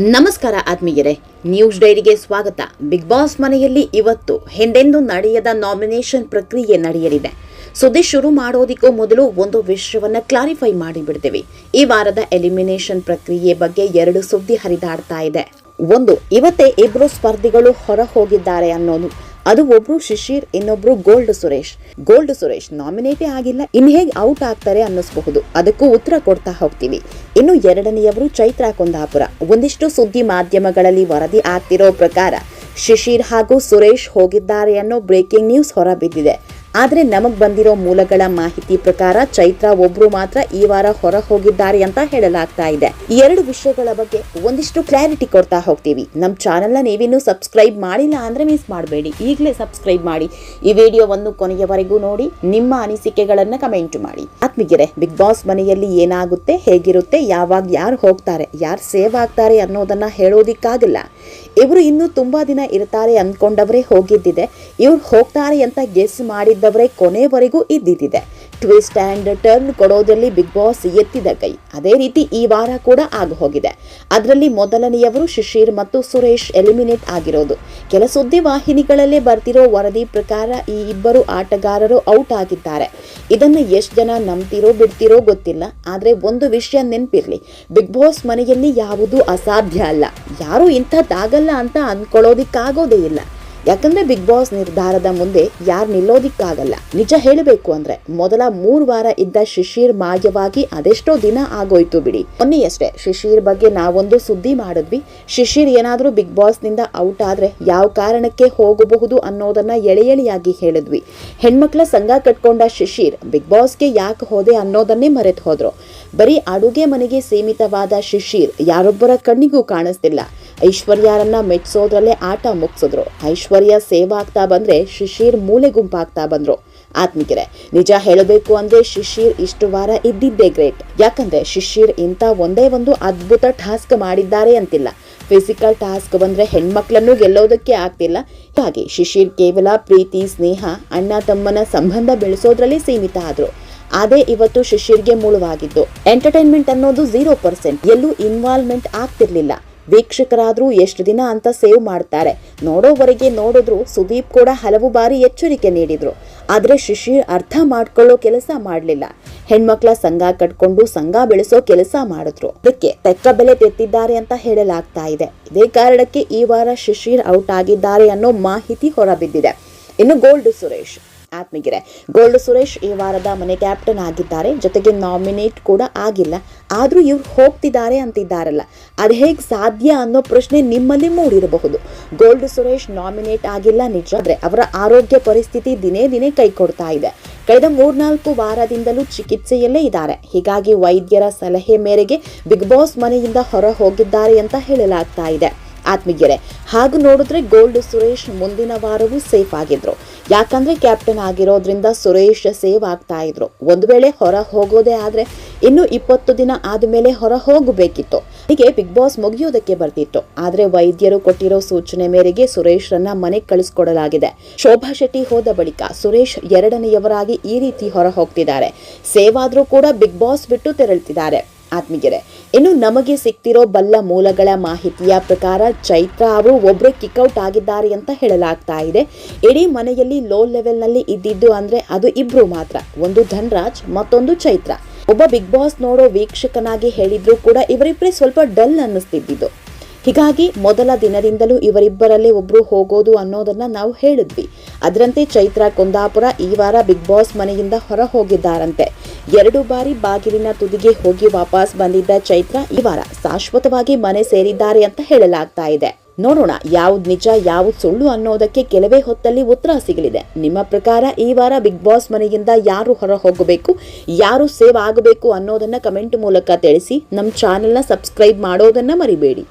ನಮಸ್ಕಾರ ಆತ್ಮೀಯರೇ ನ್ಯೂಸ್ ಡೈರಿಗೆ ಸ್ವಾಗತ. ಬಿಗ್ ಬಾಸ್ ಮನೆಯಲ್ಲಿ ಇವತ್ತು ಹಿಂದೆಂದು ನಡೆಯದ ನಾಮಿನೇಷನ್ ಪ್ರಕ್ರಿಯೆ ನಡೆಯಲಿದೆ. ಸುದ್ದಿ ಶುರು ಮಾಡೋದಕ್ಕೂ ಮೊದಲು ಒಂದು ವಿಷಯವನ್ನ ಕ್ಲಾರಿಫೈ ಮಾಡಿಬಿಡ್ತೀವಿ. ಈ ವಾರದ ಎಲಿಮಿನೇಷನ್ ಪ್ರಕ್ರಿಯೆ ಬಗ್ಗೆ ಎರಡು ಸುದ್ದಿ ಹರಿದಾಡ್ತಾ ಇದೆ. ಒಂದು, ಇವತ್ತೇ ಇಬ್ಬರು ಸ್ಪರ್ಧಿಗಳು ಹೊರ ಹೋಗಿದ್ದಾರೆ ಅನ್ನೋದು. ಅದು ಒಬ್ರು ಶಿಶಿರ್, ಇನ್ನೊಬ್ರು ಗೋಲ್ಡ್ ಸುರೇಶ್. ಗೋಲ್ಡ್ ಸುರೇಶ್ ನಾಮಿನೇಟೇ ಆಗಿಲ್ಲ, ಇನ್ ಹೇಗೆ ಔಟ್ ಆಗ್ತಾರೆ ಅನ್ನಿಸಬಹುದು. ಅದಕ್ಕೂ ಉತ್ತರ ಕೊಡ್ತಾ ಹೋಗ್ತೀವಿ. ಇನ್ನು ಎರಡನೆಯವರು ಚೈತ್ರಾ ಕುಂದಾಪುರ. ಒಂದಿಷ್ಟು ಸುದ್ದಿ ಮಾಧ್ಯಮಗಳಲ್ಲಿ ವರದಿ ಆಗ್ತಿರೋ ಪ್ರಕಾರ, ಶಿಶಿರ್ ಹಾಗೂ ಸುರೇಶ್ ಹೋಗಿದ್ದಾರೆ ಅನ್ನೋ ಬ್ರೇಕಿಂಗ್ ನ್ಯೂಸ್ ಹೊರಬಿದ್ದಿದೆ. ಆದ್ರೆ ನಮಗೆ ಬಂದಿರೋ ಮೂಲಗಳ ಮಾಹಿತಿ ಪ್ರಕಾರ ಚೈತ್ರ ಒಬ್ರು ಮಾತ್ರ ಈ ವಾರ ಹೊರ ಹೋಗಿದ್ದಾರೆ ಅಂತ ಹೇಳಲಾಗ್ತಾ ಇದೆ. ಈ ಎರಡು ವಿಷಯಗಳ ಬಗ್ಗೆ ಒಂದಿಷ್ಟು ಕ್ಲಾರಿಟಿ ಕೊಡ್ತಾ ಹೋಗ್ತೀವಿ. ನಮ್ಮ ಚಾನೆಲ್ನ ನೀವಿನ್ನೂ ಸಬ್ಸ್ಕ್ರೈಬ್ ಮಾಡಿಲ್ಲ ಅಂದ್ರೆ ಮಿಸ್ ಮಾಡಬೇಡಿ. ಈಗಲೇ ಸಬ್ಸ್ಕ್ರೈಬ್ ಮಾಡಿ. ಈ ವಿಡಿಯೋವನ್ನು ಕೊನೆಯವರೆಗೂ ನೋಡಿ, ನಿಮ್ಮ ಅನಿಸಿಕೆಗಳನ್ನ ಕಮೆಂಟ್ ಮಾಡಿ. ಆತ್ಮೀಗೆರೆ ಬಿಗ್ ಬಾಸ್ ಮನೆಯಲ್ಲಿ ಏನಾಗುತ್ತೆ, ಹೇಗಿರುತ್ತೆ, ಯಾವಾಗ ಯಾರು ಹೋಗ್ತಾರೆ, ಯಾರು ಸೇವ್ ಆಗ್ತಾರೆ ಅನ್ನೋದನ್ನ ಹೇಳೋದಿಕ್ಕಾಗಲ್ಲ. ಇವರು ಇನ್ನೂ ತುಂಬಾ ದಿನ ಇರ್ತಾರೆ ಅಂದ್ಕೊಂಡವರೇ ಹೋಗಿದ್ದಿದೆ. ಇವ್ರು ಹೋಗ್ತಾರೆ ಅಂತ ಗೆಸ್ ಮಾಡಿದ್ದವರೇ ಕೊನೆವರೆಗೂ ಇದ್ದಿದ್ದಿದೆ. ಟ್ವಿಸ್ಟ್ ಆ್ಯಂಡ್ ಟರ್ನ್ ಕೊಡೋದ್ರಲ್ಲಿ ಬಿಗ್ ಬಾಸ್ ಎತ್ತಿದ ಕೈ. ಅದೇ ರೀತಿ ಈ ವಾರ ಕೂಡ ಹೋಗಿದೆ ಅದರಲ್ಲಿ ಮೊದಲನೆಯವರು ಶಿಶಿರ್ ಮತ್ತು ಸುರೇಶ್ ಎಲಿಮಿನೇಟ್ ಆಗಿರೋದು. ಕೆಲ ಸುದ್ದಿ ವಾಹಿನಿಗಳಲ್ಲೇ ಬರ್ತಿರೋ ವರದಿ ಪ್ರಕಾರ ಈ ಇಬ್ಬರು ಆಟಗಾರರು ಔಟ್ ಆಗಿದ್ದಾರೆ. ಇದನ್ನು ಎಷ್ಟು ಜನ ನಂಬ್ತಿರೋ ಬಿಡ್ತಿರೋ ಗೊತ್ತಿಲ್ಲ. ಆದರೆ ಒಂದು ವಿಷಯ ನೆನಪಿರಲಿ. ಬಿಗ್ ಬಾಸ್ ಮನೆಯಲ್ಲಿ ಯಾವುದೂ ಅಸಾಧ್ಯ ಅಲ್ಲ. ಯಾರೂ ಇಂಥದ್ದಾಗಲ್ಲ ಅಂತ ಅಂದ್ಕೊಳ್ಳೋದಿಕ್ಕಾಗೋದೇ ಇಲ್ಲ. ಯಾಕಂದ್ರೆ ಬಿಗ್ ಬಾಸ್ ನಿರ್ಧಾರದ ಮುಂದೆ ಯಾರು ನಿಲ್ಲೋದಿಕ್ಕಾಗಲ್ಲ. ನಿಜ ಹೇಳಬೇಕು ಅಂದ್ರೆ ಮೊದಲ ಮೂರು ವಾರ ಇದ್ದ ಶಿಶಿರ್ ಮಾಯವಾಗಿ ಅದೆಷ್ಟೋ ದಿನ ಆಗೋಯ್ತು ಬಿಡಿ. ಮೊನ್ನೆಯಷ್ಟೇ ಶಿಶಿರ್ ಬಗ್ಗೆ ನಾವೊಂದು ಸುದ್ದಿ ಮಾಡಿದ್ವಿ. ಶಿಶಿರ್ ಏನಾದರೂ ಬಿಗ್ ಬಾಸ್ನಿಂದ ಔಟ್ ಆದ್ರೆ ಯಾವ ಕಾರಣಕ್ಕೆ ಹೋಗಬಹುದು ಅನ್ನೋದನ್ನ ಎಳೆ ಎಳೆಯಾಗಿ ಹೇಳಿದ್ವಿ. ಹೆಣ್ಮಕ್ಳ ಸಂಘ ಕಟ್ಕೊಂಡ ಶಿಶಿರ್ ಬಿಗ್ ಬಾಸ್ಗೆ ಯಾಕೆ ಹೋದೆ ಅನ್ನೋದನ್ನೇ ಮರೆತು ಹೋದ್ರು ಬರೀ ಅಡುಗೆ ಮನೆಗೆ ಸೀಮಿತವಾದ ಶಿಶಿರ್ ಯಾರೊಬ್ಬರ ಕಣ್ಣಿಗೂ ಕಾಣಿಸ್ತಿಲ್ಲ. ಐಶ್ವರ್ಯರನ್ನ ಮೆಚ್ಚಿಸೋದ್ರಲ್ಲೇ ಆಟ ಮುಗಿಸಿದ್ರು. ಐಶ್ವರ್ಯ ಸೇವ್ ಆಗ್ತಾ ಬಂದ್ರೆ ಶಿಶಿರ್ ಮೂಲೆ ಗುಂಪಾಗ್ತಾ ಬಂದ್ರು. ಆತ್ಮಿಕರೆ, ನಿಜ ಹೇಳಬೇಕು ಅಂದ್ರೆ ಶಿಶಿರ್ ಇಷ್ಟು ವಾರ ಇದ್ದಿದ್ದೇ ಗ್ರೇಟ್ ಯಾಕಂದ್ರೆ ಶಿಶಿರ್ ಇಂಥ ಒಂದೇ ಒಂದು ಅದ್ಭುತ ಟಾಸ್ಕ್ ಮಾಡಿದ್ದಾರೆ ಅಂತಿಲ್ಲ. ಫಿಸಿಕಲ್ ಟಾಸ್ಕ್ ಬಂದ್ರೆ ಹೆಣ್ಮಕ್ಳನ್ನು ಗೆಲ್ಲೋದಕ್ಕೆ ಆಗ್ತಿಲ್ಲ. ಹಾಗೆ ಶಿಶಿರ್ ಕೇವಲ ಪ್ರೀತಿ, ಸ್ನೇಹ, ಅಣ್ಣ ತಮ್ಮನ ಸಂಬಂಧ ಬೆಳೆಸೋದ್ರಲ್ಲಿ ಸೀಮಿತ ಆದ್ರು. ಅದೇ ಇವತ್ತು ಶಿಶಿರ್ಗೆ ಮೂಲವಾಗಿದ್ದು. ಎಂಟರ್ಟೈನ್ಮೆಂಟ್ ಅನ್ನೋದು ಝೀರೋ ಪರ್ಸೆಂಟ್ ಎಲ್ಲೂ ಇನ್ವಾಲ್ವ್ಮೆಂಟ್ ಆಗ್ತಿರ್ಲಿಲ್ಲ. ವೀಕ್ಷಕರಾದ್ರೂ ಎಷ್ಟು ದಿನ ಅಂತ ಸೇವ್ ಮಾಡ್ತಾರೆ. ನೋಡೋವರೆಗೆ ನೋಡಿದ್ರು ಸುದೀಪ್ ಕೂಡ ಹಲವು ಬಾರಿ ಎಚ್ಚರಿಕೆ ನೀಡಿದ್ರು. ಆದರೆ ಶಿಶಿರ್ ಅರ್ಥ ಮಾಡ್ಕೊಳ್ಳೋ ಕೆಲಸ ಮಾಡಲಿಲ್ಲ. ಹೆಣ್ಮಕ್ಳ ಸಂಘ ಕಟ್ಕೊಂಡು ಸಂಘ ಬೆಳೆಸೋ ಕೆಲಸ ಮಾಡಿದ್ರು. ಅದಕ್ಕೆ ತಕ್ಕ ಬೆಲೆ ತೆತ್ತಿದ್ದಾರೆ ಅಂತ ಹೇಳಲಾಗ್ತಾ ಇದೆ. ಇದೇ ಕಾರಣಕ್ಕೆ ಈ ವಾರ ಶಿಶಿರ್ ಔಟ್ ಆಗಿದ್ದಾರೆ ಅನ್ನೋ ಮಾಹಿತಿ ಹೊರಬಿದ್ದಿದೆ. ಇನ್ನು ಗೋಲ್ಡ್ ಸುರೇಶ್. ಆತ್ಮಗಿರೆ, ಗೋಲ್ಡ್ ಸುರೇಶ್ ಈ ವಾರದ ಮನೆ ಕ್ಯಾಪ್ಟನ್ ಆಗಿದ್ದಾರೆ. ಜೊತೆಗೆ ನಾಮಿನೇಟ್ ಕೂಡ ಆಗಿಲ್ಲ. ಆದ್ರೂ ಇವ್ರು ಹೋಗ್ತಿದ್ದಾರೆ ಅಂತಿದ್ದಾರಲ್ಲ. ಅದು ಹೇಗೆ ಸಾಧ್ಯ ಅನ್ನೋ ಪ್ರಶ್ನೆ ನಿಮ್ಮಲ್ಲಿ ಮೂಡಿರಬಹುದು. ಗೋಲ್ಡ್ ಸುರೇಶ್ ನಾಮಿನೇಟ್ ಆಗಿಲ್ಲ ನಿಜ, ಆದರೆ ಅವರ ಆರೋಗ್ಯ ಪರಿಸ್ಥಿತಿ ದಿನೇ ದಿನೇ ಕೈ ಕೊಡ್ತಾ ಇದೆ. ಕಳೆದ ಮೂರ್ನಾಲ್ಕು ವಾರದಿಂದಲೂ ಚಿಕಿತ್ಸೆಯಲ್ಲೇ ಇದ್ದಾರೆ. ಹೀಗಾಗಿ ವೈದ್ಯರ ಸಲಹೆ ಮೇರೆಗೆ ಬಿಗ್ ಬಾಸ್ ಮನೆಯಿಂದ ಹೊರ ಹೋಗಿದ್ದಾರೆ ಅಂತ ಹೇಳಲಾಗ್ತಾ ಇದೆ. ಆತ್ಮೀಯರೇ, ಹಾಗೂ ನೋಡಿದ್ರೆ ಗೋಲ್ಡ್ ಸುರೇಶ್ ಮುಂದಿನ ವಾರವೂ ಸೇಫ್ ಆಗಿದ್ರು. ಯಾಕಂದ್ರೆ ಕ್ಯಾಪ್ಟನ್ ಆಗಿರೋದ್ರಿಂದ ಸುರೇಶ್ ಸೇವ್ ಆಗ್ತಾ ಇದ್ರು. ಒಂದು ವೇಳೆ ಹೊರ ಹೋಗೋದೇ ಆದ್ರೆ ಇನ್ನು ಇಪ್ಪತ್ತು ದಿನ ಆದ್ಮೇಲೆ ಹೊರ ಹೋಗಬೇಕಿತ್ತು. ಹೀಗೆ ಬಿಗ್ ಬಾಸ್ ಮುಗಿಯೋದಕ್ಕೆ ಬರ್ತಿತ್ತು. ಆದ್ರೆ ವೈದ್ಯರು ಕೊಟ್ಟಿರೋ ಸೂಚನೆ ಮೇರೆಗೆ ಸುರೇಶ್ರನ್ನ ಮನೆಗೆ ಕಳಿಸ್ಕೊಡಲಾಗಿದೆ. ಶೋಭಾ ಶೆಟ್ಟಿ ಹೋದ ಬಳಿಕ ಸುರೇಶ್ ಎರಡನೆಯವರಾಗಿ ಈ ರೀತಿ ಹೊರ ಹೋಗ್ತಿದ್ದಾರೆ. ಸೇವ್ ಆದ್ರೂ ಕೂಡ ಬಿಗ್ ಬಾಸ್ ಬಿಟ್ಟು ತೆರಳ್ತಿದ್ದಾರೆ. ಆತ್ಮೀಯರೇ, ಇನ್ನು ನಮಗೆ ಸಿಕ್ತಿರೋ ಬಲ್ಲ ಮೂಲಗಳ ಮಾಹಿತಿಯ ಪ್ರಕಾರ ಚೈತ್ರ ಅವರು ಒಬ್ರು ಕಿಕ್ಔಟ್ ಆಗಿದ್ದಾರೆ ಅಂತ ಹೇಳಲಾಗ್ತಾ ಇದೆ. ಇಡೀ ಮನೆಯಲ್ಲಿ ಲೋ ಲೆವೆಲ್ನಲ್ಲಿ ಇದ್ದಿದ್ದು ಅಂದರೆ ಅದು ಇಬ್ರು ಮಾತ್ರ, ಒಂದು ಧನ್ರಾಜ್, ಮತ್ತೊಂದು ಚೈತ್ರ. ಒಬ್ಬ ಬಿಗ್ ಬಾಸ್ ನೋಡೋ ವೀಕ್ಷಕನಾಗಿ ಹೇಳಿದ್ರು ಕೂಡ ಇವರಿಬ್ಬರೇ ಸ್ವಲ್ಪ ಡಲ್ ಅನ್ನಿಸ್ತಿದ್ದಿದ್ದು. ಹೀಗಾಗಿ ಮೊದಲ ದಿನದಿಂದಲೂ ಇವರಿಬ್ಬರಲ್ಲೇ ಒಬ್ರು ಹೋಗೋದು ಅನ್ನೋದನ್ನ ನಾವು ಹೇಳಿದ್ವಿ. ಅದರಂತೆ ಚೈತ್ರ ಕುಂದಾಪುರ ಈ ವಾರ ಬಿಗ್ ಬಾಸ್ ಮನೆಯಿಂದ ಹೊರ ಹೋಗಿದ್ದಾರಂತೆ. ಎರಡು ಬಾರಿ ಬಾಗಿಲಿನ ತುದಿಗೆ ಹೋಗಿ ವಾಪಸ್ ಬಂದಿದ್ದ ಚೈತ್ರ ಈ ವಾರ ಶಾಶ್ವತವಾಗಿ ಮನೆ ಸೇರಿದ್ದಾರೆ ಅಂತ ಹೇಳಲಾಗ್ತಾ ಇದೆ. ನೋಡೋಣ ಯಾವ್ದು ನಿಜ, ಯಾವ್ದು ಸುಳ್ಳು ಅನ್ನೋದಕ್ಕೆ ಕೆಲವೇ ಹೊತ್ತಲ್ಲಿ ಉತ್ತರ ಸಿಗಲಿದೆ. ನಿಮ್ಮ ಪ್ರಕಾರ ಈ ವಾರ ಬಿಗ್ ಬಾಸ್ ಮನೆಯಿಂದ ಯಾರು ಹೊರ ಹೋಗಬೇಕು, ಯಾರು ಸೇವ್ ಆಗಬೇಕು ಅನ್ನೋದನ್ನ ಕಮೆಂಟ್ ಮೂಲಕ ತಿಳಿಸಿ ನಮ್ಮ ಚಾನೆಲ್ನ ಸಬ್ಸ್ಕ್ರೈಬ್ ಮಾಡೋದನ್ನ ಮರಿಬೇಡಿ.